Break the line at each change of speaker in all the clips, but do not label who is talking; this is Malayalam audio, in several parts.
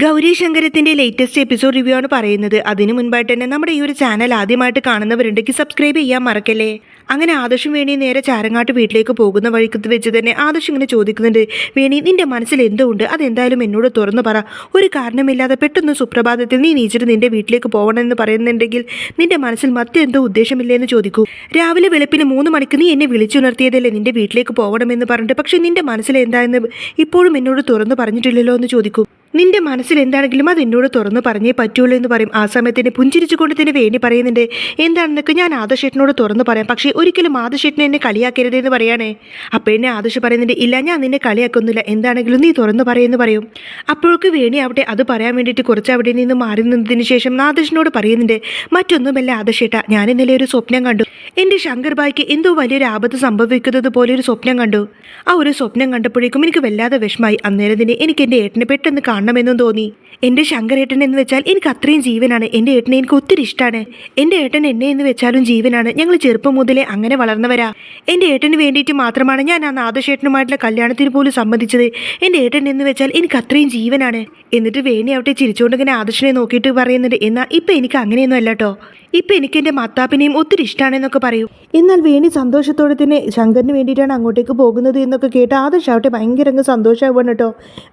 ഗൗരി ശങ്കരത്തിന്റെ ലേറ്റസ്റ്റ് എപ്പിസോഡ് റിവ്യൂ ആണ് പറയുന്നത്. അതിനു മുൻപായിട്ട് തന്നെ നമ്മുടെ ഈ ഒരു ചാനൽ ആദ്യമായിട്ട് കാണുന്നവരുണ്ടെങ്കിൽ സബ്സ്ക്രൈബ് ചെയ്യാൻ മറക്കല്ലേ? അങ്ങനെ ആദർശം വേണി നേരെ ചാരങ്ങാട്ട് വീട്ടിലേക്ക് പോകുന്ന വഴിക്ക് വെച്ച് തന്നെ ആദർശം ഇങ്ങനെ ചോദിക്കുന്നുണ്ട് വേണി നിന്റെ മനസ്സിൽ എന്തോ ഉണ്ട് അതെന്തായാലും എന്നോട് തുറന്നു പറ. ഒരു കാരണമില്ലാതെ പെട്ടെന്ന് സുപ്രഭാതത്തിൽ നീ നീച്ചിട്ട് നിന്റെ വീട്ടിലേക്ക് പോകണമെന്ന് പറയുന്നുണ്ടെങ്കിൽ നിന്റെ മനസ്സിൽ മറ്റെന്തോ ഉദ്ദേശമില്ലേ എന്ന് ചോദിക്കൂ. രാവിലെ വെളുപ്പിന് മൂന്ന് മണിക്ക് നീ എന്നെ വിളിച്ചുണർത്തിയതല്ലേ നിന്റെ വീട്ടിലേക്ക് പോകണമെന്ന് പറഞ്ഞിട്ട്? പക്ഷേ നിന്റെ മനസ്സിൽ എന്തായെന്ന് ഇപ്പോഴും എന്നോട് തുറന്നു പറഞ്ഞിട്ടില്ലല്ലോ എന്ന് ചോദിക്കൂ. നിന്റെ മനസ്സിൽ എന്താണെങ്കിലും അത് എന്നോട് തുറന്നു പറഞ്ഞേ പറ്റുള്ളൂ എന്ന് പറയും. ആ സമയത്തിന് പുഞ്ചിരിച്ചുകൊണ്ട് തന്നെ വേണ്ടി പറയുന്നുണ്ട്. എന്താണെന്നൊക്കെ ഞാൻ ആദർശേട്ടനോട് തുറന്നു പറയാം. പക്ഷേ ഒരിക്കലും ആദർശേട്ടനെ എന്നെ കളിയാക്കരുത് എന്ന് പറയാണേ. അപ്പോൾ എന്നെ ആദർശ് പറയുന്നുണ്ട് ഇല്ല ഞാൻ നിന്നെ കളിയാക്കൊന്നുമില്ല എന്താണെങ്കിലും നീ തുറന്നു പറയുമെന്ന് പറയും. അപ്പോഴൊക്കെ വേണി അവിടെ അത് പറയാൻ വേണ്ടിയിട്ട് കുറച്ച് അവിടെ നിന്ന് മാറി നിന്നതിന് ശേഷം ആദർശിനോട് പറയുന്നുണ്ട് മറ്റൊന്നുമല്ല ആദർശേട്ട ഞാൻ ഇന്നലെ ഒരു സ്വപ്നം കണ്ടു. എന്റെ ശങ്കർ ബായിക്ക് എന്തോ വലിയൊരു ആപത്ത് സംഭവിക്കുന്നത് പോലെ ഒരു സ്വപ്നം കണ്ടു. ആ ഒരു സ്വപ്നം കണ്ടപ്പോഴേക്കും എനിക്ക് വല്ലാതെ വിഷമായി. അന്നേരം തന്നെ എനിക്ക് എന്റെ ഏട്ടനെ പെട്ടെന്ന് കാണണമെന്നും തോന്നി. എന്റെ ശങ്കരേട്ടൻ എന്ന് വെച്ചാൽ എനിക്ക് അത്രയും ജീവനാണ്. എന്റെ ഏട്ടനെ എനിക്ക് ഒത്തിരി ഇഷ്ടമാണ് എന്റെ ഏട്ടൻ എന്നെ എന്ന് വെച്ചാലും ജീവനാണ്. ഞങ്ങൾ ചെറുപ്പം മുതലേ അങ്ങനെ വളർന്നവരാ. എന്റെ ഏട്ടന് വേണ്ടിയിട്ട് മാത്രമാണ് ഞാൻ ആ നാദശേട്ടനുമായിട്ടുള്ള കല്യാണത്തിന് പോലും സമ്മതിച്ചത്. എന്റെ ഏട്ടൻ എന്ന് വെച്ചാൽ എനിക്ക് അത്രയും ജീവനാണ്. എന്നിട്ട് വേണി അവിടെ ചിരിച്ചുകൊണ്ട് ഇങ്ങനെ ആദർശനെ നോക്കിയിട്ട് പറയുന്നുണ്ട്. എന്നാൽ ഇപ്പം എനിക്ക് അങ്ങനെയൊന്നും അല്ല കേട്ടോ ഇപ്പം എനിക്ക് എന്റെ മത്താപ്പിനെയും ഒത്തിരി ഇഷ്ടമാണെന്നൊക്കെ പറയും. എന്നാൽ വേണി സന്തോഷത്തോടെ തന്നെ ശങ്കറിന് വേണ്ടിയിട്ടാണ് അങ്ങോട്ടേക്ക് പോകുന്നത് എന്നൊക്കെ കേട്ട് ആദർശ് ആവട്ടെ ഭയങ്കര സന്തോഷമാവുകയാണ് കേട്ടോ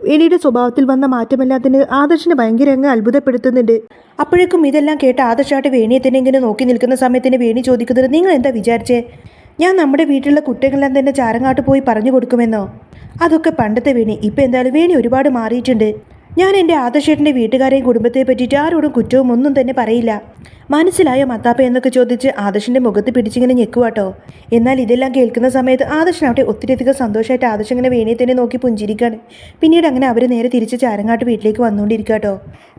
വേണിയുടെ സ്വഭാവത്തിൽ വന്ന മാറ്റമെല്ലാത്തിന് ആദർശിനെ ഭയങ്കര അങ്ങ് അത്ഭുതപ്പെടുത്തുന്നുണ്ട്. അപ്പോഴേക്കും ഇതെല്ലാം കേട്ട് ആദർശായിട്ട് വേണിയെ തന്നെ ഇങ്ങനെ നോക്കി നിൽക്കുന്ന സമയത്തിന് വേണി ചോദിക്കുന്നത് നിങ്ങൾ എന്താ വിചാരിച്ചേ? ഞാൻ നമ്മുടെ വീട്ടിലുള്ള കുട്ടികളെല്ലാം തന്നെ ചാരങ്ങാട്ട് പോയി പറഞ്ഞു കൊടുക്കുമെന്നോ? അതൊക്കെ പണ്ടത്തെ വേണി. ഇപ്പം എന്തായാലും വേണി ഒരുപാട് മാറിയിട്ടുണ്ട്. ഞാൻ എന്റെ ആദർശേട്ടന്റെ വീട്ടുകാരെയും കുടുംബത്തെ പറ്റിയിട്ട് ആരോടും കുറ്റവും ഒന്നും തന്നെ പറയില്ല. മനസ്സിലായോ മത്താപ്പ എന്നൊക്കെ ചോദിച്ച് ആദർശിന്റെ മുഖത്ത് പിടിച്ചിങ്ങനെ ഞെക്കുവാട്ടോ. എന്നാൽ ഇതെല്ലാം കേൾക്കുന്ന സമയത്ത് ആദർശൻ അവിടെ ഒത്തിരിയധികം സന്തോഷമായിട്ട് ആദർശം ഇങ്ങനെ വേണിയെ തന്നെ നോക്കി പുഞ്ചിരിക്കുകയാണ് പിന്നീട് അങ്ങനെ അവർ നേരെ തിരിച്ച് ചാരങ്ങാട്ട് വീട്ടിലേക്ക് വന്നുകൊണ്ടിരിക്കാട്ടോ.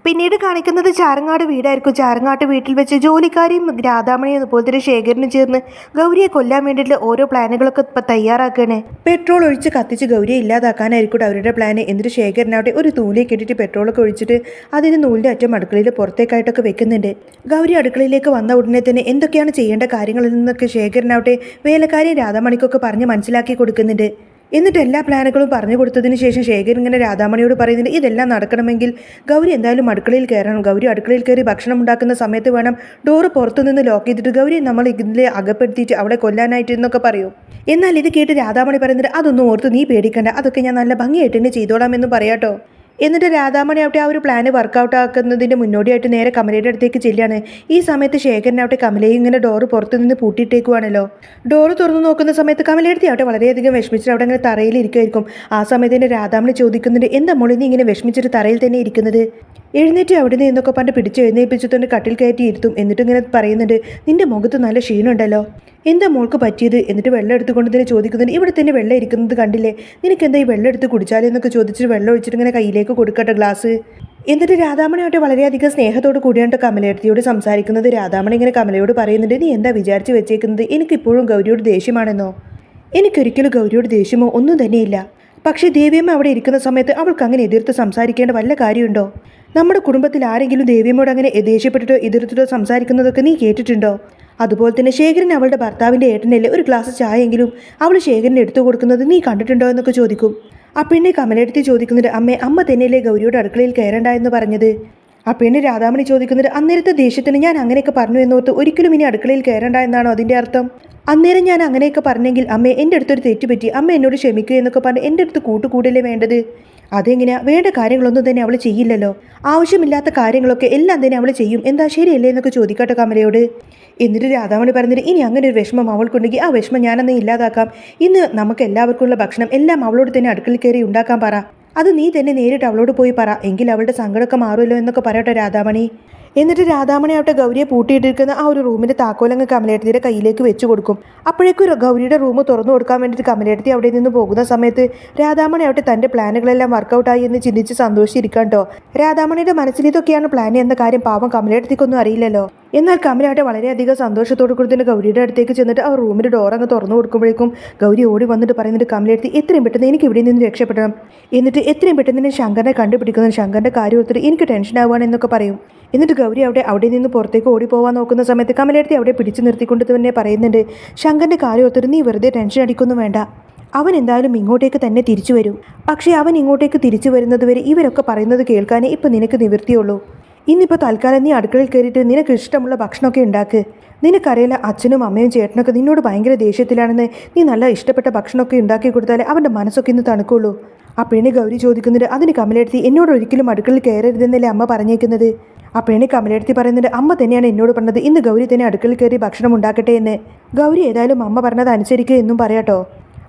പിന്നീട് കാണിക്കുന്നത് ചാരങ്ങാട് വീടായിരിക്കും. ചാരങ്ങാട്ട് വീട്ടിൽ വെച്ച് ജോലിക്കാരെയും രാധാമണിയും അതുപോലെ തന്നെ ശേഖരനും ചേർന്ന് ഗൗരിയെ കൊല്ലാൻ വേണ്ടിയിട്ടുള്ള ഓരോ പ്ലാനുകളൊക്കെ ഇപ്പം തയ്യാറാക്കുകയാണ് പെട്രോൾ ഒഴിച്ച് കത്തിച്ച് ഗൗരിയെ ഇല്ലാതാക്കാനായിരിക്കും അവരുടെ പ്ലാൻ എന്നിട്ട് ശേഖരനാവട്ടെ ഒരു തൂലിയൊക്കെ ഇട്ടിട്ട് പെട്രോളൊക്കെ ഒഴിച്ചിട്ട് അതിന് നൂലിന്റെ അറ്റം അടുക്കളയിൽ പുറത്തേക്കായിട്ടൊക്കെ വെക്കുന്നുണ്ട്. ഗൗരി അടുക്കളയിലേക്ക് വന്ന ഉടനെ തന്നെ എന്തൊക്കെയാണ് ചെയ്യേണ്ട കാര്യങ്ങളിൽ നിന്നൊക്കെ ശേഖരനാവട്ടെ വേലക്കാരി രാധാമണിക്കൊക്കെ പറഞ്ഞ് മനസ്സിലാക്കി കൊടുക്കുന്നുണ്ട്. എന്നിട്ട് എല്ലാ പ്ലാനുകളും പറഞ്ഞു കൊടുത്തതിന് ശേഷം ശേഖരൻ ഇങ്ങനെ രാധാമണിയോട് പറയുന്നുണ്ട് ഇതെല്ലാം നടക്കണമെങ്കിൽ ഗൗരി എന്തായാലും അടുക്കളയിൽ കയറണം. ഗൗരി അടുക്കളയിൽ കയറി ഭക്ഷണം ഉണ്ടാക്കുന്ന സമയത്ത് വേണം ഡോറ് പുറത്തുനിന്ന് ലോക്ക് ചെയ്തിട്ട് ഗൗരി നമ്മൾ ഇതിൽ അകപ്പെടുത്തിയിട്ട് അവിടെ കൊല്ലാനായിട്ട് എന്നൊക്കെ പറയും. എന്നാൽ ഇത് കേട്ട് രാധാമണി പറയുന്നത് അതൊന്നും ഓർത്ത് നീ പേടിക്കണ്ട. അതൊക്കെ ഞാൻ നല്ല ഭംഗിയായിട്ട് തന്നെ ചെയ്തോളാമെന്ന് പറയാട്ടോ. എന്നിട്ട് രാധാമണി അവിടെ ആ ഒരു പ്ലാന് വർക്കൗട്ട് ആക്കുന്നതിന്റെ മുന്നോടിയായിട്ട് നേരെ കമലയുടെ അടുത്തേക്ക് ചെല്ലുകയാണ്. ഈ സമയത്ത് ശേഖരനാവട്ടെ കമലയും ഇങ്ങനെ ഡോറ് പുറത്തു നിന്ന് പൂട്ടിയിട്ടേക്കുവാണല്ലോ. ഡോറ് തുറന്നു നോക്കുന്ന സമയത്ത് കമലയുടെ ആവട്ടെ വളരെയധികം വിഷമിച്ചിട്ട് അവിടെ ഇങ്ങനെ തറയിൽ ഇരിക്കുമായിരിക്കും ആ സമയത്ത് തന്നെ രാധാമണി ചോദിക്കുന്നുണ്ട് എന്താ മോളി നീ ഇങ്ങനെ വിഷമിച്ചിട്ട് തറയിൽ തന്നെ ഇരിക്കുന്നത്? എഴുന്നേറ്റ് അവിടെ നിന്ന് എന്നൊക്കെ പണ്ട് പിടിച്ച് എഴുന്നേൽപ്പിച്ചിട്ടുണ്ട് കട്ടിൽ കയറ്റി ഇരുത്തും. എന്നിട്ട് ഇങ്ങനെ പറയുന്നുണ്ട് നിന്റെ മുഖത്ത് നല്ല ക്ഷീണമുണ്ടല്ലോ. എന്താ മോൾക്ക് പറ്റിയത്? എന്നിട്ട് വെള്ളം എടുത്തുകൊണ്ട് തന്നെ ചോദിക്കുന്നുണ്ട് ഇവിടെ തന്നെ വെള്ളം ഇരിക്കുന്നത് കണ്ടില്ലേ? നിനക്ക് എന്താ ഈ വെള്ളം എടുത്ത് കുടിച്ചാലേ? എന്നൊക്കെ ചോദിച്ചിട്ട് വെള്ളം ഒഴിച്ചിട്ട് ഇങ്ങനെ കയ്യിലേക്ക് കൊടുക്കട്ടെ ഗ്ലാസ്. എന്നിട്ട് രാധാമണിയായിട്ട് വളരെയധികം സ്നേഹത്തോട് കൂടിയാണ് കമലയടുത്തിയോട് സംസാരിക്കുന്നത് രാധാമണി ഇങ്ങനെ കമലയോട് പറയുന്നുണ്ട് നീ എന്താ വിചാരിച്ച് വെച്ചേക്കുന്നത്? എനിക്കിപ്പോഴും ഗൗരിയോട് ദേഷ്യമാണെന്നോ? എനിക്കൊരിക്കലും ഗൗരിയോട് ദേഷ്യമോ ഒന്നും തന്നെയില്ല. പക്ഷേ ദേവിയമ്മ അവിടെ ഇരിക്കുന്ന സമയത്ത് അവൾക്ക് അങ്ങനെ എതിർത്ത് സംസാരിക്കേണ്ട വല്ല കാര്യമുണ്ടോ? നമ്മുടെ കുടുംബത്തിൽ ആരെങ്കിലും ദേവിയമ്മയോട് അങ്ങനെ ദേഷ്യപ്പെട്ടിട്ടോ എതിർത്തിട്ടോ സംസാരിക്കുന്നതൊക്കെ നീ കേട്ടിട്ടുണ്ടോ? അതുപോലെ തന്നെ ശേഖരൻ അവളുടെ ഭർത്താവിന്റെ ഏട്ടനല്ലേ ഒരു ഗ്ലാസ് ചായയെങ്കിലും അവൾ ശേഖരന് എടുത്തു കൊടുക്കുന്നത് നീ കണ്ടിട്ടുണ്ടോ എന്നൊക്കെ ചോദിക്കും. ആ പെണ്ണെ കമലെടുത്ത് ചോദിക്കുന്നുണ്ട് അമ്മേ അമ്മ തന്നെയല്ലേ ഗൗരിയുടെ അടുക്കളയിൽ കയറണ്ട എന്ന് പറഞ്ഞത്? ആ പെണ്ണ് രാധാമണി ചോദിക്കുന്നത് അന്നേരത്തെ ദേഷ്യത്തിന് ഞാൻ അങ്ങനെയൊക്കെ പറഞ്ഞു എന്നോർത്ത് ഒരിക്കലും ഇനി അടുക്കളയിൽ കയറണ്ട എന്നാണോ അതിന്റെ അർത്ഥം? അന്നേരം ഞാൻ അങ്ങനെയൊക്കെ പറഞ്ഞെങ്കിൽ അമ്മ എന്റെ അടുത്തൊരു തെറ്റുപറ്റി അമ്മ എന്നോട് ക്ഷമിക്കുക എന്നൊക്കെ പറഞ്ഞ് എന്റെ അടുത്ത് കൂട്ടുകൂടല്ലേ വേണ്ടത്? അതെങ്ങനെയാ വേണ്ട കാര്യങ്ങളൊന്നും തന്നെ അവൾ ചെയ്യില്ലല്ലോ. ആവശ്യമില്ലാത്ത കാര്യങ്ങളൊക്കെ എല്ലാം തന്നെ അവൾ ചെയ്യും. എന്താ ശരിയല്ലേ എന്നൊക്കെ ചോദിക്കട്ടെ കമലയോട്. എന്നിട്ട് രാധാമണി പറഞ്ഞിട്ട് ഇനി അങ്ങനെ ഒരു വിഷമം അവൾക്കുണ്ടെങ്കിൽ ആ വിഷമം ഞാനന്ന് ഇല്ലാതാക്കാം. ഇന്ന് നമുക്ക് എല്ലാവർക്കുമുള്ള ഭക്ഷണം എല്ലാം അവളോട് തന്നെ അടുക്കളയിൽ കയറി ഉണ്ടാക്കാൻ പറ. അത് നീ തന്നെ നേരിട്ട് അവളോട് പോയി പറ. എങ്കിൽ അവളുടെ സങ്കടമൊക്കെ മാറുമല്ലോ എന്നൊക്കെ പറയട്ടെ രാധാമണി. എന്നിട്ട് രാധാമണി ആവട്ടെ ഗൗരിയെ പൂട്ടിയിട്ടിരിക്കുന്ന ആ ഒരു റൂമിന്റെ താക്കോലങ്ങ് കമലേട്ടത്തിയുടെ കയ്യിലേക്ക് വെച്ച് കൊടുക്കും. അപ്പോഴേക്കും ഗൗരിയുടെ റൂം തുറന്നു കൊടുക്കാൻ വേണ്ടിയിട്ട് കമലേട്ടത്തി അവിടെ നിന്ന് പോകുന്ന സമയത്ത് രാധാമണി ആവട്ടെ തന്റെ പ്ലാനുകളെല്ലാം വർക്കൗട്ടായി എന്ന് ചിന്തിച്ച് സന്തോഷിച്ചിരിക്കാം കേട്ടോ. രാധാമണിയുടെ മനസ്സിൽ ഇതൊക്കെയാണ് പ്ലാൻ എന്ന കാര്യം പാവം കമലേട്ടത്തിക്കൊന്നും അറിയില്ലല്ലോ. എന്നാൽ കമലാട്ടെ വളരെയധികം സന്തോഷത്തോടു കൂടി തന്നെ ഗൗരിയുടെ അടുത്തേക്ക് ചെന്നിട്ട് ആ റൂമിന്റെ ഡോർ അങ്ങ് തുറന്നു കൊടുക്കുമ്പോഴേക്കും ഗൗരി ഓടി വന്നിട്ട് പറയുന്നുണ്ട് കമലെടുത്ത് എത്രയും പെട്ടെന്ന് എനിക്ക് ഇവിടെ നിന്ന് രക്ഷപ്പെടണം. എന്നിട്ട് എത്രയും പെട്ടെന്ന് തന്നെ ശങ്കറിനെ കണ്ടുപിടിക്കുന്നു. ശങ്കറിന്റെ കാര്യം ഓർത്തിട്ട് എനിക്ക് ടെൻഷൻ ആവുകയാണ് എന്നൊക്കെ പറയും. എന്നിട്ട് ഗൗരി അവിടെ അവിടെ നിന്ന് പുറത്തേക്ക് ഓടി പോകാൻ നോക്കുന്ന സമയത്ത് കമലെടുത്ത് അവിടെ പിടിച്ചു നിർത്തിക്കൊണ്ട് തന്നെ പറയുന്നുണ്ട് ശങ്കറിന്റെ കാര്യം ഓർത്തിട്ട് നീ വെറുതെ ടെൻഷൻ അടിക്കൊന്നും വേണ്ട. അവൻ എന്തായാലും ഇങ്ങോട്ടേക്ക് തന്നെ തിരിച്ചു വരും. പക്ഷേ അവൻ ഇങ്ങോട്ടേക്ക് തിരിച്ചു വരുന്നത് വരെ ഇവരൊക്കെ പറയുന്നത് കേൾക്കാനേ ഇപ്പം നിനക്ക് നിവൃത്തിയുള്ളൂ. ഇന്നിപ്പോൾ തൽക്കാലം നീ അടുക്കളയിൽ കയറിയിട്ട് നിനക്ക് ഇഷ്ടമുള്ള ഭക്ഷണമൊക്കെ ഉണ്ടാക്ക്. നിനക്കറിയില്ല അച്ഛനും അമ്മയും ചേട്ടനൊക്കെ നിന്നോട് ഭയങ്കര ദേഷ്യത്തിലാണെന്ന് നീ നല്ല ഇഷ്ടപ്പെട്ട ഭക്ഷണമൊക്കെ ഉണ്ടാക്കി കൊടുത്താൽ അവന്റെ മനസ്സൊക്കെ ഇന്ന് തണുക്കുള്ളൂ. ആ പെണ്ണി ഗൗരി ചോദിക്കുന്നുണ്ട് അതിന് കമലെടുത്തി എന്നോട് ഒരിക്കലും അടുക്കളയിൽ കയറരുതെന്നല്ലേ അമ്മ പറഞ്ഞേക്കുന്നത്? ആ പെണ്ണി കമലെടുത്തി പറയുന്നുണ്ട് അമ്മ തന്നെയാണ് എന്നോട് പറഞ്ഞത് ഇന്ന് ഗൗരി തന്നെ അടുക്കളയിൽ കയറി ഭക്ഷണം ഉണ്ടാക്കട്ടെ എന്ന്. ഗൗരി ഏതായാലും അമ്മ പറഞ്ഞത് അനുസരിക്കുക എന്നും പറയാട്ടോ.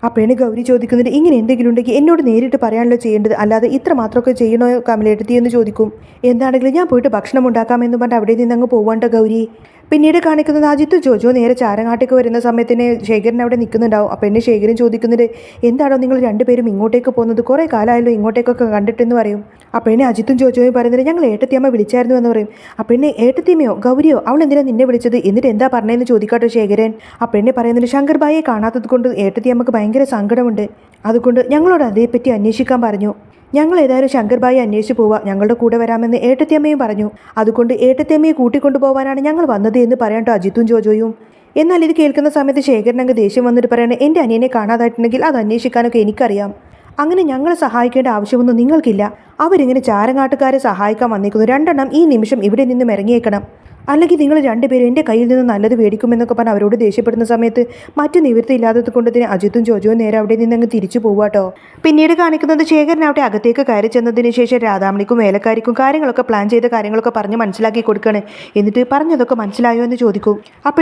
പെണ്ണ് ഗൗരി ചോദിക്കുന്നുണ്ട് ഇങ്ങനെ എന്തെങ്കിലും ഉണ്ടെങ്കിൽ എന്നോട് നേരിട്ട് പറയാനല്ലോ ചെയ്യേണ്ടത്? അല്ലാതെ ഇത്ര മാത്രമൊക്കെ ചെയ്യണോ കമലെടുത്തി എന്ന് ചോദിക്കും. എന്താണെങ്കിലും ഞാൻ പോയിട്ട് ഭക്ഷണം ഉണ്ടാക്കാമെന്ന് പറഞ്ഞിട്ട് അവിടെ നിന്ന് അങ്ങ് പോവാണ്ട ഗൗരി. പിന്നീട് കാണിക്കുന്നത് അജിത്ത് ജോജോ നേരെ ചാരങ്ങാട്ടേക്ക് വരുന്ന സമയത്തിന് ശേഖരൻ അവിടെ നിൽക്കുന്നുണ്ടാവും. അപ്പോൾ എന്നെ ശേഖരൻ ചോദിക്കുന്നത് എന്താണോ നിങ്ങൾ രണ്ടുപേരും ഇങ്ങോട്ടേക്ക് പോകുന്നത്? കുറേ കാലമായല്ലോ ഇങ്ങോട്ടേക്കൊക്കെ കണ്ടിട്ടെന്ന് പറയും. അപ്പം എന്നെ അജിത്തും ജോജോയും പറയുന്നത് ഞങ്ങൾ ഏട്ടത്തിയമ്മ വിളിച്ചായിരുന്നു എന്ന് പറയും. അപ്പം എന്നെ ഏട്ടത്തിയമ്മയോ? ഗൗരിയോ? അവൾ എന്തിനാ നിന്നെ വിളിച്ചത്? എന്നിട്ട് എന്താ പറഞ്ഞതെന്ന് ചോദിക്കാട്ടോ ശേഖരൻ. അപ്പം എന്നെ പറയുന്നത് ശങ്കർ ബായിയെ കാണാത്തത് കൊണ്ട് ഏട്ടത്തിയമ്മക്ക് ഭയങ്കര സങ്കടമുണ്ട്. അതുകൊണ്ട് ഞങ്ങളോട് അതേപ്പറ്റി അന്വേഷിക്കാൻ പറഞ്ഞു. ഞങ്ങൾ ഏതായാലും ശങ്കർബായി അന്വേഷിച്ച് പോവാം. ഞങ്ങളുടെ കൂടെ വരാമെന്ന് ഏട്ടത്തിയമ്മയും പറഞ്ഞു. അതുകൊണ്ട് ഏട്ടത്തിയമ്മയെ കൂട്ടിക്കൊണ്ടു പോകാനാണ് ഞങ്ങൾ വന്നത് എന്ന് പറയാട്ടോ അജിത്തും ജോജോയും. എന്നാൽ ഇത് കേൾക്കുന്ന സമയത്ത് ശേഖരൻ അങ്ങ് ദേഷ്യം വന്നിട്ട് പറയണേ എന്റെ അനിയനെ കാണാതായിട്ടുണ്ടെങ്കിൽ അത് അന്വേഷിക്കാനൊക്കെ എനിക്കറിയാം. അങ്ങനെ ഞങ്ങളെ സഹായിക്കേണ്ട ആവശ്യമൊന്നും നിങ്ങൾക്കില്ല. അവരിങ്ങനെ ചാരങ്ങാട്ടുകാരെ സഹായിക്കാൻ വന്നേക്കുന്നു. രണ്ടെണ്ണം ഈ നിമിഷം ഇവിടെ നിന്നും ഇറങ്ങിയേക്കണം. അല്ലെങ്കിൽ നിങ്ങൾ രണ്ടുപേരും എന്റെ കയ്യിൽ നിന്ന് നല്ലത് മേടിക്കുമെന്നൊക്കെ പറഞ്ഞ് അവരോട് ദേഷ്യപ്പെടുന്ന സമയത്ത് മറ്റു നിവൃത്തി ഇല്ലാത്തത് കൊണ്ട് തന്നെ അജിത്തും ജോജുവും നേരെ അവിടെ നിന്ന് അങ്ങ് തിരിച്ചു പോവാട്ടോ പിന്നീട് കാണിക്കുന്നത് ശേഖരൻ അവിടെ അകത്തേക്ക് കയറി ചെന്നതിന് ശേഷം രാധാമണിക്കും വേലക്കാരിക്കും കാര്യങ്ങളൊക്കെ പ്ലാൻ ചെയ്ത കാര്യങ്ങളൊക്കെ പറഞ്ഞ് മനസ്സിലാക്കി കൊടുക്കുകയാണ് എന്നിട്ട് പറഞ്ഞതൊക്കെ മനസ്സിലായോ എന്ന് ചോദിക്കും.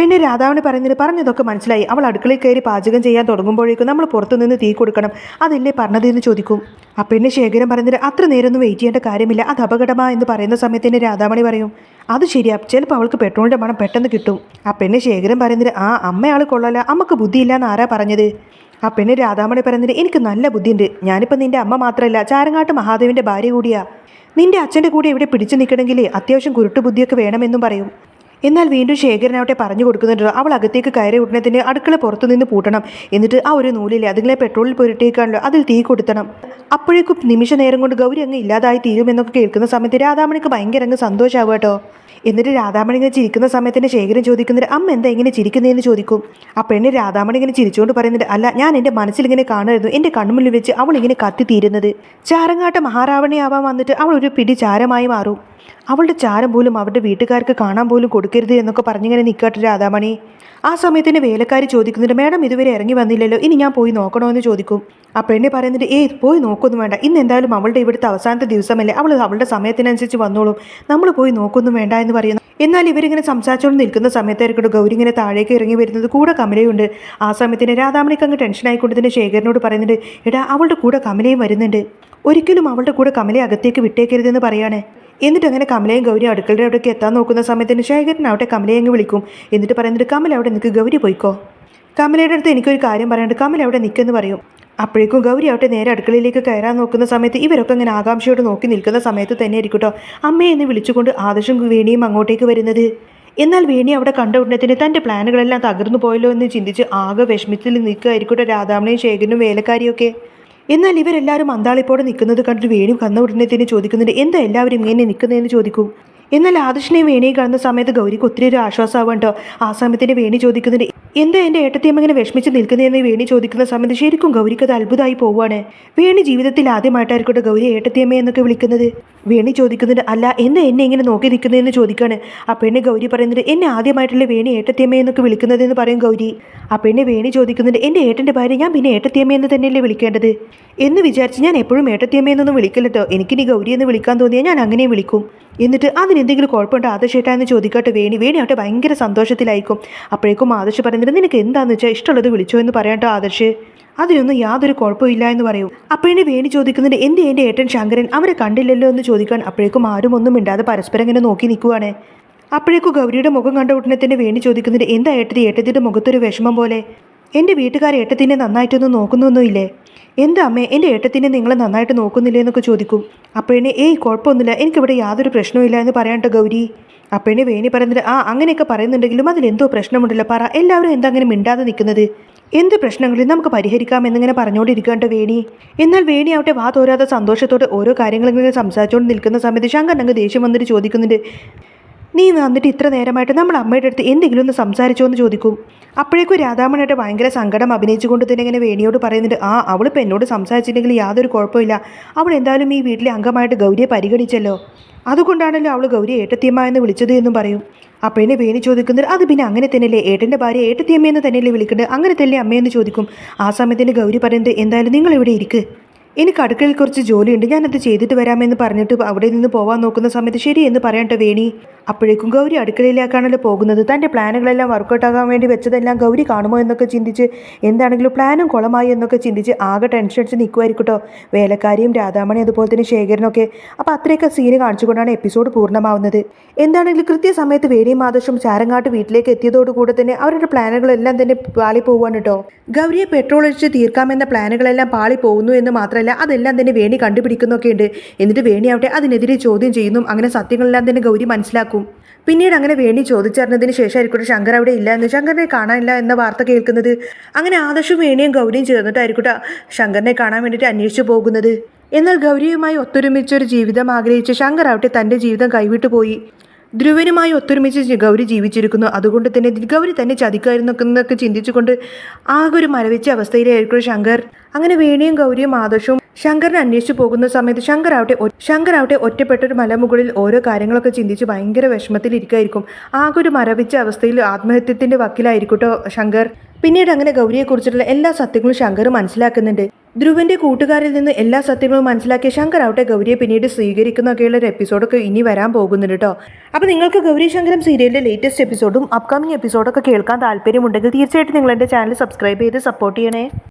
എന്നെ രാധാമണി പറയുന്നത് പറഞ്ഞതൊക്കെ മനസ്സിലായി. അവൾ അടുക്കളയിൽ കയറി പാചകം ചെയ്യാൻ തുടങ്ങുമ്പോഴേക്കും നമ്മൾ പുറത്തു നിന്ന് തീ കൊടുക്കണം. അതല്ലേ പറഞ്ഞത് എന്ന് ചോദിക്കും. എന്നെ ശേഖരൻ പറയുന്നത് അത്ര നേരമൊന്നും വെയിറ്റ് ചെയ്യേണ്ട കാര്യമില്ല. അത് അപകടമാ എന്ന് പറയുന്ന സമയത്ത് എന്നെ രാധാമണി പറയും. അത് ശരിയാ. ചിലപ്പോൾ അവൾക്ക് പെട്രോളിന്റെ പണം പെട്ടെന്ന് കിട്ടും. ആ പെണ്ണ് ശേഖരൻ പറയുന്നത് ആ അമ്മയാൾ കൊള്ളല്ല അമ്മയ്ക്ക് ബുദ്ധിയില്ല എന്ന് ആരാ പറഞ്ഞത്? ആ പെണ്ണ് രാധാമണി പറയുന്നത് എനിക്ക് നല്ല ബുദ്ധിയുണ്ട്. ഞാനിപ്പോൾ നിന്റെ അമ്മ മാത്രമല്ല ചാരങ്ങാട്ട് മഹാദേവിന്റെ ഭാര്യ കൂടിയാ. നിന്റെ അച്ഛന്റെ കൂടെ ഇവിടെ പിടിച്ചു നിൽക്കണമെങ്കിൽ അത്യാവശ്യം കുരുട്ടുബുദ്ധിയൊക്കെ വേണമെന്നും പറയും. എന്നാൽ വീണ്ടും ശേഖരനാവട്ടെ പറഞ്ഞു കൊടുക്കുന്നുണ്ട്. അവൾ അകത്തേക്ക് കയറി ഉടനത്തിന് അടുക്കള പുറത്തു നിന്ന് പൂട്ടണം. എന്നിട്ട് ആ ഒരു നൂലിലെ അതുങ്ങളെ പെട്രോളിൽ പുരട്ടിയേക്കാണല്ലോ അതിൽ തീ കൊടുത്തണം അപ്പോഴേക്കും നിമിഷ നേരം കൊണ്ട് ഗൗരി അങ്ങ് ഇല്ലാതായി തീരുമെന്നൊക്കെ കേൾക്കുന്ന സമയത്ത് രാധാമണിക്ക് ഭയങ്കര അങ്ങ് സന്തോഷമാവുക കേട്ടോ. എന്നിട്ട് രാധാമണി ഇങ്ങനെ ചിരിക്കുന്ന സമയത്തിന് ശേഖരൻ ചോദിക്കുന്നുണ്ട് അമ്മ എന്താ ഇങ്ങനെ ചിരിക്കുന്നതെന്ന് ചോദിക്കും? ആ പെണ്ണ് രാധാമണി ഇങ്ങനെ ചിരിച്ചുകൊണ്ട് പറയുന്നുണ്ട് അല്ല ഞാൻ എന്റെ മനസ്സിൽ ഇങ്ങനെ കാണുമായിരുന്നു എന്റെ കൺമുന്നിൽ വെച്ച് അവൾ ഇങ്ങനെ കത്തി തീരുന്നത് ചാരങ്ങാട്ട ആവാൻ വന്നിട്ട് അവൾ ഒരു പിടി ചാരമായി മാറും. അവളുടെ ചാരം പോലും അവരുടെ വീട്ടുകാർക്ക് കാണാൻ പോലും കൊടുക്കരുത് എന്നൊക്കെ പറഞ്ഞിങ്ങനെ നിൽക്കട്ടെ രാധാമണി. ആ സമയത്തിന് വേലക്കാരി ചോദിക്കുന്നുണ്ട് മാഡം ഇതുവരെ ഇറങ്ങി വന്നില്ലല്ലോ ഇനി ഞാൻ പോയി നോക്കണോ എന്ന് ചോദിക്കും. ആ പെണ്ണെ പറയുന്നുണ്ട് ഏയ് പോയി നോക്കൊന്നും വേണ്ട ഇന്ന് എന്തായാലും അവളുടെ ഇവിടുത്തെ അവസാനത്തെ ദിവസമല്ലേ അവൾ അവളുടെ സമയത്തിനനുസരിച്ച് വന്നോളും നമ്മൾ പോയി നോക്കൊന്നും വേണ്ട എന്ന് പറയുന്നു. എന്നാൽ ഇവരിങ്ങനെ സംസാരിച്ചുകൊണ്ട് നിൽക്കുന്ന സമയത്തായിരിക്കും ഗൗരി ഇങ്ങനെ താഴേക്ക് ഇറങ്ങി വരുന്നത് കൂടെ കമലയുണ്ട്. ആ സമയത്തിന് രാധാമണിക്ക് അങ്ങ് ടെൻഷൻ ആയിക്കൊണ്ട് തന്നെ ശേഖരനോട് പറയുന്നുണ്ട് എടാ അവളുടെ കൂടെ കമലയും വരുന്നുണ്ട്. ഒരിക്കലും അവളുടെ കൂടെ കമലയെ അകത്തേക്ക് വിട്ടേക്കരുതെന്ന് പറയാണ്. എന്നിട്ട് അങ്ങനെ കമലയും ഗൗരിയും അടുക്കളയുടെ അവിടേക്ക് എത്താൻ നോക്കുന്ന സമയത്തിന് അവിടെ കമലയെ അങ്ങ് വിളിക്കും. എന്നിട്ട് പറയുന്നുണ്ട് കമല അവിടെ നിൽക്ക് ഗൗരി പോയിക്കോ. കമലയുടെ അടുത്ത് എനിക്കൊരു കാര്യം പറയാനുണ്ട്. കമല അവിടെ നിൽക്കുമെന്ന് പറയും. അപ്പോഴേക്കും ഗൗരി ആവട്ടെ നേരെ അടുക്കളയിലേക്ക് കയറാൻ നോക്കുന്ന സമയത്ത് ഇവരൊക്കെ അങ്ങനെ ആകാംക്ഷയോട് നോക്കി നിൽക്കുന്ന സമയത്ത് തന്നെ ആയിരിക്കും കേട്ടോ അമ്മയെ എന്ന് വിളിച്ചുകൊണ്ട് ആദർശം വേണിയും അങ്ങോട്ടേക്ക് വരുന്നത്. എന്നാൽ വേണി അവിടെ കണ്ട ഉടനെ തന്റെ പ്ലാനുകളെല്ലാം തകർന്നു പോയല്ലോ എന്ന് ചിന്തിച്ച് ആകെ വിഷമത്തിൽ നിൽക്കുകയായിരിക്കട്ടെ രാധാമണയും ശേഖരനും വേലക്കാരിയൊക്കെ. എന്നാൽ ഇവരെല്ലാവരും അന്താളിപ്പോടെ നിൽക്കുന്നത് കണ്ടിട്ട് വേണു കന്ന ഉടനെ തന്നെ ചോദിക്കുന്നുണ്ട് എന്താ എല്ലാവരും ഇങ്ങനെ നിൽക്കുന്നതെന്ന് ചോദിക്കും? എന്നാൽ ആദർശിനെയും വേണിയും കാണുന്ന സമയത്ത് ഗൗരിക്ക് ഒത്തിരി ഒരു ആശ്വാസമാവാൻ കേട്ടോ. ആ സമയത്തിന് വേണി ചോദിക്കുന്നുണ്ട് എന്താ എന്റെ ഏട്ടത്തിയമ്മ ഇങ്ങനെ വിഷമിച്ച് നിൽക്കുന്നതെന്ന് വേണി ചോദിക്കുന്ന സമയത്ത് ശരിക്കും ഗൗരിക്ക് അത് അത്ഭുതമായി പോവുകയാണ്. വേണി ജീവിതത്തിൽ ആദ്യമായിട്ടായിരിക്കട്ടെ ഗൗരി ഏട്ടത്തിയമ്മ എന്നൊക്കെ വിളിക്കുന്നത്. വേണി ചോദിക്കുന്നുണ്ട് അല്ല എന്ന് എന്നെ ഇങ്ങനെ നോക്കി നിൽക്കുന്നതെന്ന് ചോദിക്കാണ്. ആ പെണ്ണ് ഗൗരി പറയുന്നത് എന്നെ ആദ്യമായിട്ടുള്ള വേണി ഏട്ടത്തിയമ്മ എന്നൊക്കെ വിളിക്കുന്നതെന്ന് പറയും ഗൗരി. ആ പെണ്ണ് വേണി ചോദിക്കുന്നുണ്ട് എന്റെ ഏട്ടന്റെ ഭാര്യ ഞാൻ പിന്നെ ഏട്ടത്തിയമ്മ എന്ന് തന്നെയല്ലേ വിളിക്കേണ്ടത്? എന്ന് വിചാരിച്ച് ഞാൻ എപ്പോഴും ഏട്ടത്തിയമ്മ എന്നൊന്നും വിളിക്കില്ലട്ടോ എനിക്കിനി ഗൗരി എന്ന് വിളിക്കാൻ തോന്നിയാൽ ഞാൻ അങ്ങനെയും വിളിക്കും. എന്നിട്ട് അതിനെന്തെങ്കിലും കുഴപ്പമുണ്ടോ? ആദർശേട്ടാ എന്ന് ചോദിക്കട്ടെ വേണി വേണി ആവട്ടെ ഭയങ്കര സന്തോഷത്തിലായിരിക്കും. അപ്പോഴേക്കും ആദർശ് പറയുന്നത് നിനക്ക് എന്താണെന്ന് വെച്ചാൽ ഇഷ്ടമുള്ളത് വിളിച്ചോ എന്ന് പറയാട്ടോ ആദർശ്. അതിനൊന്നും യാതൊരു കുഴപ്പമില്ല എന്ന് പറയും. അപ്പോഴേ വേണി ചോദിക്കുന്നുണ്ട് എന്ത് എന്റെ ഏട്ടൻ ശങ്കരൻ അവരെ കണ്ടില്ലല്ലോ എന്ന് ചോദിക്കാൻ അപ്പോഴേക്കും ആരും ഒന്നും മിണ്ടാതെ പരസ്പരം ഇങ്ങനെ നോക്കി നിൽക്കുവാണ്. അപ്പോഴേക്കും ഗൗരിയുടെ മുഖം കണ്ട ഉടനെ തന്നെ വേണി ചോദിക്കുന്നുണ്ട് എന്താ ഏട്ടത്തി ഏട്ടത്തിന്റെ മുഖത്തൊരു വിഷമം പോലെ? എന്റെ വീട്ടുകാർ ഏട്ടത്തിനെ നന്നായിട്ടൊന്നും നോക്കുന്നൊന്നുമില്ലേ? എന്താ അമ്മേ എന്റെ ഏട്ടത്തിനെ നിങ്ങൾ നന്നായിട്ട് നോക്കുന്നില്ലേ എന്നൊക്കെ ചോദിക്കും. അപ്പോഴേ ഏയ് കുഴപ്പമൊന്നുമില്ല എനിക്കിവിടെ യാതൊരു പ്രശ്നവുമില്ല എന്ന് പറയാട്ടോ ഗൗരി. അപ്പോഴേ വേണി പറയുന്നത് ആ അങ്ങനെയൊക്കെ പറയുന്നുണ്ടെങ്കിലും അതിലെന്തോ പ്രശ്നമുണ്ടല്ലോ പറ എല്ലാവരും എന്താ അങ്ങനെ മിണ്ടാതെ നിൽക്കുന്നത്? എന്ത് പ്രശ്നങ്ങളും നമുക്ക് പരിഹരിക്കാം എന്നിങ്ങനെ പറഞ്ഞുകൊണ്ടിരിക്കേണ്ട വേണി. എന്നാൽ വേണി ആവട്ടെ വാ തോരാതെ സന്തോഷത്തോടെ ഓരോ കാര്യങ്ങളിങ്ങനെ സംസാരിച്ചുകൊണ്ട് നിൽക്കുന്ന സമയത്ത് ശങ്കർ അങ്ങ് ദേഷ്യം വന്നിട്ട് ചോദിക്കുന്നുണ്ട് നീ വന്നിട്ട് ഇത്ര നേരമായിട്ട് നമ്മൾ അമ്മയുടെ അടുത്ത് എന്തെങ്കിലും ഒന്ന് സംസാരിച്ചോ എന്ന് ചോദിക്കും. അപ്പോഴേക്കും രാധാമണിയുടെ ഭയങ്കര സങ്കടം അഭിനയിച്ചുകൊണ്ട് തന്നെ ഇങ്ങനെ വേണിയോട് പറയുന്നുണ്ട് ആ അവളിപ്പോൾ എന്നോട് സംസാരിച്ചില്ലെങ്കിൽ യാതൊരു കുഴപ്പമില്ല. അവൾ എന്തായാലും ഈ വീട്ടിലെ അംഗമായിട്ട് ഗൗരിയെ പരിഗണിച്ചല്ലോ. അതുകൊണ്ടാണല്ലോ അവൾ ഗൗരി ഏട്ടത്തിയമ്മ എന്ന് വിളിച്ചത് എന്നും പറയും. അപ്പോഴേ വേണി ചോദിക്കുന്നത് അത് പിന്നെ അങ്ങനെ തന്നെയല്ലേ? ഏട്ടന്റെ ഭാര്യ ഏട്ടത്തിയമ്മയെന്ന് തന്നെയല്ലേ വിളിക്കുന്നത് അങ്ങനെ തന്നെ അമ്മയെന്ന് ചോദിക്കും. ആ സമയത്തിന് ഗൗരി പറയുന്നത് എന്തായാലും നിങ്ങൾ ഇവിടെ ഇരിക്ക്. എനിക്ക് അടുക്കളയിൽ കുറച്ച് ജോലിയുണ്ട്. ഞാനത് ചെയ്തിട്ട് വരാമെന്ന് പറഞ്ഞിട്ട് അവിടെ നിന്ന് പോവാൻ നോക്കുന്ന സമയത്ത് ശരി എന്ന് പറയട്ടെ വേണി. അപ്പോഴേക്കും ഗൗരി അടുക്കളയിലേക്കാണല്ലോ പോകുന്നത്. തന്റെ പ്ലാനുകളെല്ലാം വർക്കൗട്ട് ആകാൻ വേണ്ടി വെച്ചതെല്ലാം ഗൗരി കാണുമോ എന്നൊക്കെ ചിന്തിച്ച് എന്താണെങ്കിലും പ്ലാനും കുളമായി എന്നൊക്കെ ചിന്തിച്ച് ആകെ ടെൻഷൻ അടിച്ച് നിൽക്കുമായിരിക്കട്ടോ വേലക്കാരിയും രാധാമണി അതുപോലെ തന്നെ ശേഖരനൊക്കെ. അപ്പോൾ അത്രയൊക്കെ സീന് കാണിച്ചുകൊണ്ടാണ് എപ്പിസോഡ് പൂർണമാവുന്നത്. എന്താണെങ്കിലും കൃത്യസമയത്ത് വേണിയും ആദർശം ചാരങ്ങാട്ട് വീട്ടിലേക്ക് എത്തിയതോടുകൂടെ തന്നെ അവരുടെ പ്ലാനുകളെല്ലാം തന്നെ പാളി പോവാണ് കേട്ടോ ഗൗരിയെ പെട്രോൾ ഒഴിച്ച് തീർക്കാമെന്ന പ്ലാനുകളെല്ലാം പാളി പോകുന്നു എന്ന് മാത്രമല്ല അതെല്ലാം തന്നെ വേണി കണ്ടുപിടിക്കുന്നൊക്കെ ഉണ്ട്. എന്നിട്ട് വേണിയാവട്ടെ അതിനെതിരെ ചോദ്യം ചെയ്യുന്നു. അങ്ങനെ സത്യങ്ങളെല്ലാം തന്നെ ഗൗരി മനസ്സിലാക്കും. പിന്നീട് അങ്ങനെ വേണി ചോദിച്ചറിഞ്ഞതിന് ശേഷമായിരിക്കട്ടെ ശങ്കർ അവിടെ ഇല്ല എന്ന്. ശങ്കറിനെ കാണാനില്ല എന്ന വാർത്ത കേൾക്കുന്നത്. അങ്ങനെ ആദർശും വേണിയും ഗൗരിയും ചേർന്നിട്ടായിരിക്കട്ടെ ശങ്കറിനെ കാണാൻ വേണ്ടിയിട്ട് അന്വേഷിച്ചു പോകുന്നത്. എന്നാൽ ഗൗരിയുമായി ഒത്തൊരുമിച്ചൊരു ജീവിതം ആഗ്രഹിച്ച ശങ്കർ ആവട്ടെ തന്റെ ജീവിതം കൈവിട്ടു പോയി. ധ്രുവനുമായി ഒത്തൊരുമിച്ച് ഗൗരി ജീവിച്ചിരിക്കുന്നു. അതുകൊണ്ട് തന്നെ ഗൗരി തന്നെ ചതിക്കായിരുന്നൊക്കെ ചിന്തിച്ചുകൊണ്ട് ആകെ ഒരു മരവിച്ച അവസ്ഥയിലായിരിക്കും ശങ്കർ. അങ്ങനെ വേണിയും ഗൗരിയും ആദർശവും ശങ്കറിനെ അന്വേഷിച്ചു പോകുന്ന സമയത്ത് ശങ്കർ ആവട്ടെ ശങ്കർ ആവട്ടെ ഒറ്റപ്പെട്ട ഒരു മലമുകളിൽ ഓരോ കാര്യങ്ങളൊക്കെ ചിന്തിച്ച് ഭയങ്കര വിഷമത്തിലിരിക്കായിരിക്കും. ആകെ ഒരു മരവിച്ച അവസ്ഥയിൽ ആത്മഹത്യത്തിന്റെ വക്കിലായിരിക്കട്ടോ ശങ്കർ. പിന്നീട് അങ്ങനെ ഗൗരിയെക്കുറിച്ചിട്ടുള്ള എല്ലാ സത്യങ്ങളും ശങ്കർ മനസ്സിലാക്കുന്നുണ്ട്. ധ്രുവന്റെ കൂട്ടുകാരിൽ നിന്ന് എല്ലാ സത്യങ്ങളും മനസ്സിലാക്കിയ ശങ്കർ ആവട്ടെ ഗൗരിയെ പിന്നീട് സ്വീകരിക്കുന്നൊക്കെയുള്ള ഒരു എപ്പിസോഡൊക്കെ ഇനി വരാൻ പോകുന്നുണ്ട് കേട്ടോ. അപ്പോൾ നിങ്ങൾക്ക് ഗൗരി ശങ്കരം സീരിയലിലെ ലേറ്റസ്റ്റ് എപ്പിസോഡും അപ്കമിങ് എപ്പിസോഡൊക്കെ കേൾക്കാൻ താല്പര്യമുണ്ടെങ്കിൽ തീർച്ചയായിട്ടും നിങ്ങൾ എന്റെ ചാനൽ സബ്സ്ക്രൈബ് ചെയ്ത് സപ്പോർട്ട് ചെയ്യണേ.